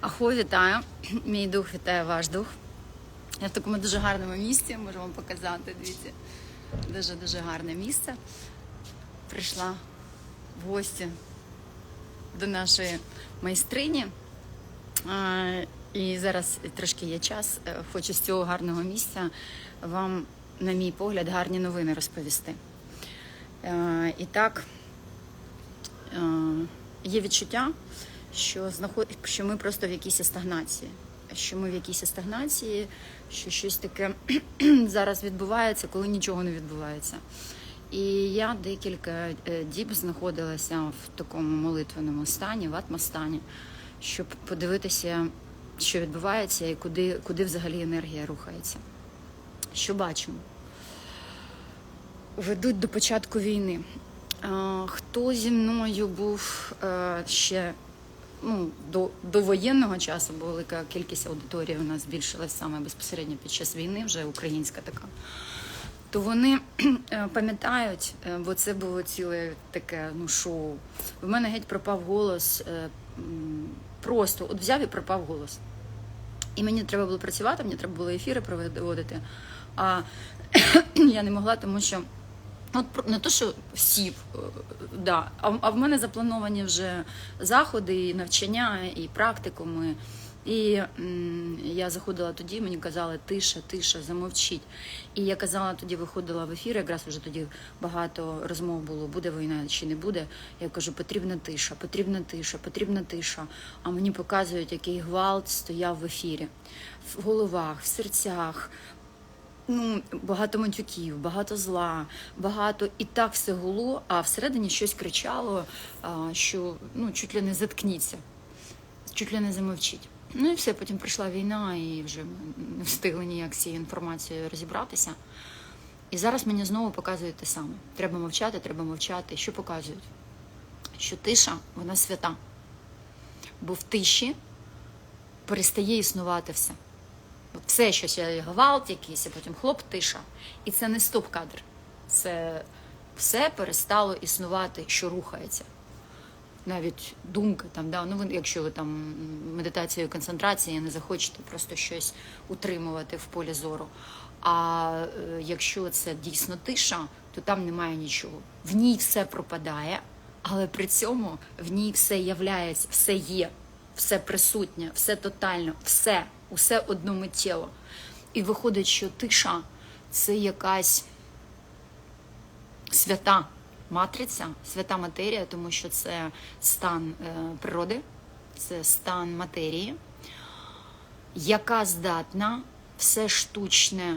Ахо, вітаю! Мій дух вітає ваш дух. Я в такому дуже гарному місці, можу вам показати. Дивіться, дуже-дуже гарне місце. Прийшла в гості до нашої майстрині. І зараз трошки є час. Е, Хочу з цього гарного місця вам, на мій погляд, гарні новини розповісти. Е, І так, е, є відчуття, що знаход... що ми просто в якійсь стагнації. Що ми в якійсь стагнації, що щось таке зараз відбувається, коли нічого не відбувається. І я декілька е, діб знаходилася в такому молитвеному стані, в атмостані, щоб подивитися, що відбувається і куди, куди взагалі енергія рухається. Що бачимо? Ведуть до початку війни. Хто зі мною був е, ще ну, до, до воєнного часу, бо велика кількість аудиторії у нас збільшилась саме безпосередньо під час війни, вже українська така. То вони е, пам'ятають, е, бо це було ціле таке ну, шоу. В мене геть пропав голос. е, Просто от взяв і пропав голос. І мені треба було працювати, мені треба було ефіри проводити. А я не могла, тому що От про- не то, що всі, е, да, а, а в мене заплановані вже заходи, і навчання, і практикуми. І м, я заходила тоді, мені казали, тиша, тиша, замовчіть. І я казала, тоді виходила в ефір, якраз вже тоді багато розмов було, буде війна чи не буде. Я кажу, потрібна тиша, потрібна тиша, потрібна тиша. А мені показують, який гвалт стояв в ефірі, в головах, в серцях, ну, багато матюків, багато зла, багато і так все гуло, а всередині щось кричало, що ну, чуть ли не заткніться, чуть ли не замовчіть. Ну і все, потім прийшла війна, і вже не встигли ніяк з цією інформацією розібратися. І зараз мені знову показують те саме. Треба мовчати, треба мовчати. Що показують? Що тиша, вона свята. Бо в тиші перестає існувати все. Все, що ще гвалт якийсь, а потім хлоп, тиша. І це не стоп-кадр. Це все перестало існувати, що рухається. Навіть думка, там, да, ну, якщо ви там медитацією концентрації не захочете просто щось утримувати в полі зору. А е, якщо це дійсно тиша, то там немає нічого. В ній все пропадає, але при цьому в ній все являється, все є, все присутнє, все тотально, все, усе одномиттєво. І виходить, що тиша це якась свята матриця, свята матерія, тому що це стан е, природи, це стан матерії, яка здатна все штучне.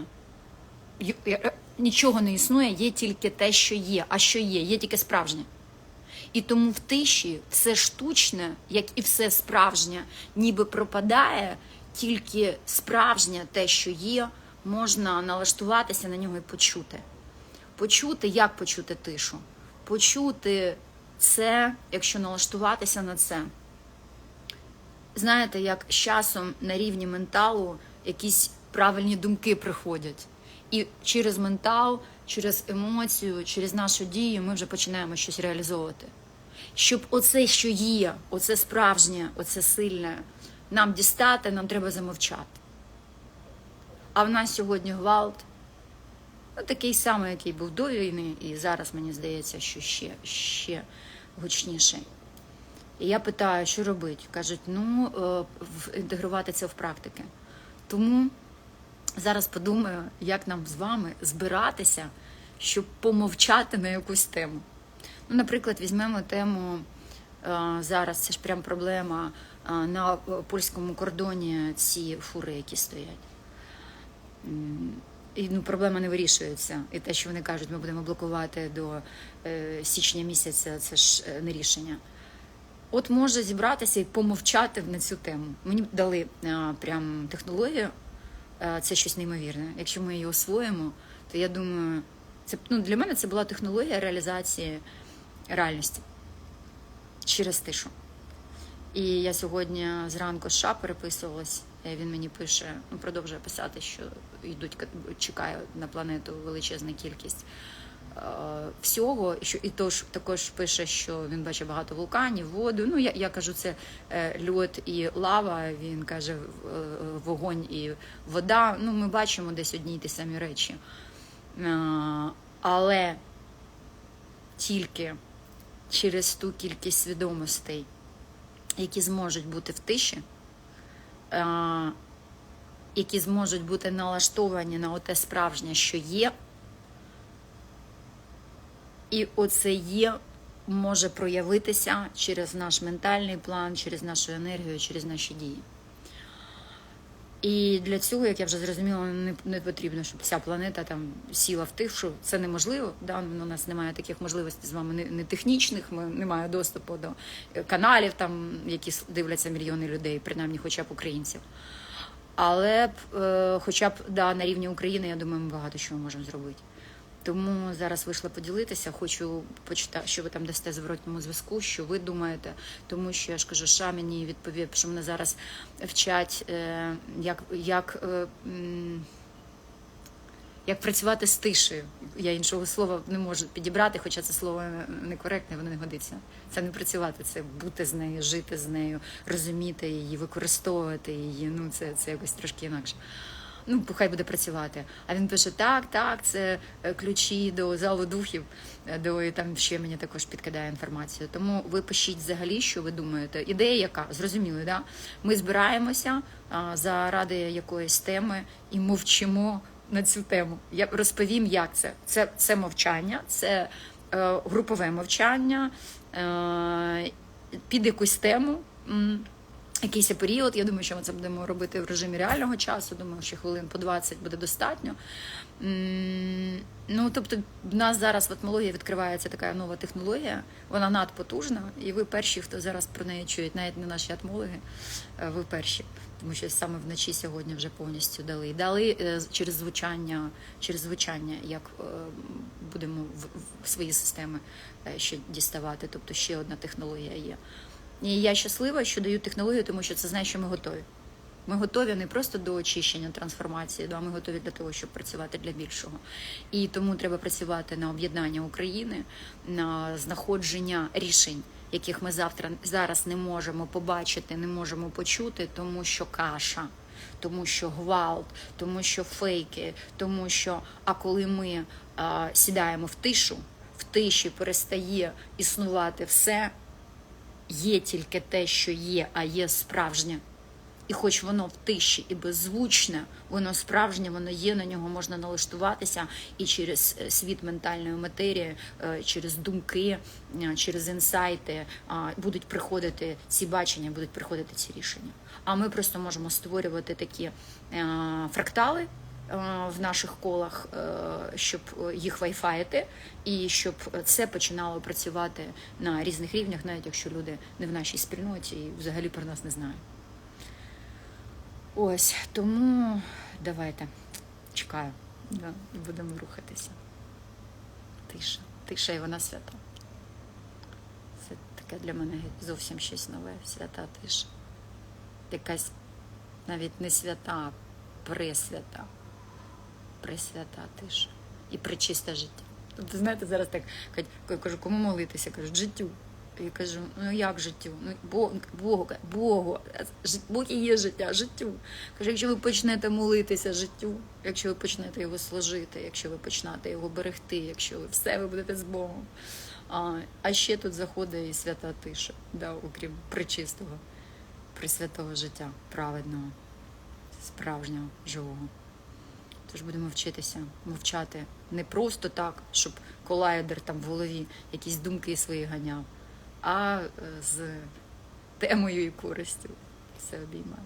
е, Нічого не існує, є тільки те, що є. А що є? Є тільки справжнє. І тому в тиші все штучне, як і все справжнє, ніби пропадає, тільки справжнє те, що є, можна налаштуватися на нього і почути. Почути, як почути тишу? Почути це, якщо налаштуватися на це. Знаєте, як з часом на рівні менталу якісь правильні думки приходять. І через ментал, через емоцію, через нашу дію ми вже починаємо щось реалізовувати. Щоб оце, що є, оце справжнє, оце сильне, нам дістати, нам треба замовчати. А в нас сьогодні гвалт, ну, такий самий, який був до війни, і зараз мені здається, що ще, ще гучніший. І я питаю, що робити? Кажуть, ну е, інтегрувати це в практики. Тому зараз подумаю, як нам з вами збиратися, щоб помовчати на якусь тему. Ну, наприклад, візьмемо тему е, зараз, це ж прям проблема на е, польському кордоні ці фури, які стоять. І ну, проблема не вирішується. І те, що вони кажуть, ми будемо блокувати до е, січня місяця, це ж е, не рішення. От може зібратися і помовчати на цю тему. Мені дали а, прям технологію, а, це щось неймовірне. Якщо ми її освоїмо, то я думаю, це ну, для мене це була технологія реалізації реальності через тишу. І я сьогодні зранку з США переписувалась. Він мені пише, ну продовжує писати, що йдуть чекає на планету величезна кількість всього, що і тож також пише, що він бачить багато вулканів, воду. Ну я, я кажу, це е, льод і лава. Він каже е, вогонь і вода. Ну, ми бачимо десь одні й ті самі речі. Е, але тільки через ту кількість свідомостей, які зможуть бути в тиші, е, які зможуть бути налаштовані на оте справжнє, що є, і оце є може проявитися через наш ментальний план, через нашу енергію, через наші дії. І для цього, як я вже зрозуміла, не, не потрібно, щоб вся планета там сіла в тишу. Це неможливо. Да? У нас немає таких можливостей з вами не, не технічних, ми немає доступу до каналів, там, які дивляться мільйони людей, принаймні хоча б українців. Але е, хоча б да, на рівні України, я думаю, ми багато чого можемо зробити. Тому зараз вийшла поділитися. Хочу почитати, що ви там дасте зворотньому зв'язку, що ви думаєте. Тому що я ж кажу, Ша мені відповів, що мене зараз вчать, е, як, як, е, як працювати з тишею. Я іншого слова не можу підібрати, хоча це слово некоректне, воно не годиться. Це не працювати, це бути з нею, жити з нею, розуміти її, використовувати її. Ну це, це якось трошки інакше. Ну, хай буде працювати. А він пише: так, так, це е, ключі до залу духів, е, до і там ще мені також підкидає інформацію. Тому ви пишіть взагалі, що ви думаєте. Ідея яка? Зрозуміло, да? Ми збираємося заради якоїсь теми і мовчимо на цю тему. Я розповім, як це. Це, це мовчання, це е, групове мовчання е, під якусь тему. Якийсь період. Я думаю, що ми це будемо робити в режимі реального часу. Думаю, що хвилин по 20 буде достатньо. Ну, тобто, в нас зараз в атмології відкривається така нова технологія, вона надпотужна, і ви перші, хто зараз про неї чують, навіть не наші атмологи, е, ви перші. Тому що саме вночі сьогодні вже повністю дали. Дали е, через звучання, через звучання, як е, будемо в, свої системи ще діставати. Тобто ще одна технологія є. І я щаслива, що даю технологію, тому що це значить, що ми готові. Ми готові не просто до очищення трансформації, да, ми готові для того, щоб працювати для більшого. І тому треба працювати на об'єднання України, на знаходження рішень, яких ми завтра зараз не можемо побачити, не можемо почути, тому що каша. Тому що гвалт, тому що фейки, тому що а коли ми а, сідаємо в тишу, в тиші перестає існувати все, є тільки те, що є, а є справжнє. І хоч воно в тиші і беззвучне, воно справжнє, воно є, на нього можна налаштуватися і через е, світ ментальної матерії, е, через думки, е, через інсайти будуть приходити ці бачення, будуть приходити ці рішення. А ми просто можемо створювати такі фрактали. Е, В наших колах, е, щоб їх вайфаїти, і щоб це починало працювати на різних рівнях, навіть якщо люди не в нашій спільноті і взагалі про нас не знають. Ось тому давайте чекаю, да, будемо рухатися. Тиша, тиша і вона свята. Це таке для мене зовсім щось нове, свята тиша. Якась навіть не свята, а пресвята. Пресвята тиша. І причисте життя. Тобто, знаєте, зараз так я кажу, кому молитися? Кажуть, життю. Я кажу, ну як життю? Ну Бог, Богу, Богу, Бог і є життя, життю. Кажу, якщо ви почнете молитися життю, якщо ви почнете його служити, якщо ви почнете його берегти, якщо ви все ви будете з Богом. А, а ще тут заходить і свята тиша, да, окрім причистого, присвятого життя, праведного, справжнього, живого. Тож будемо вчитися мовчати не просто так, щоб колайдер там в голові якісь думки свої ганяв, а е, з темою і користю все обіймає.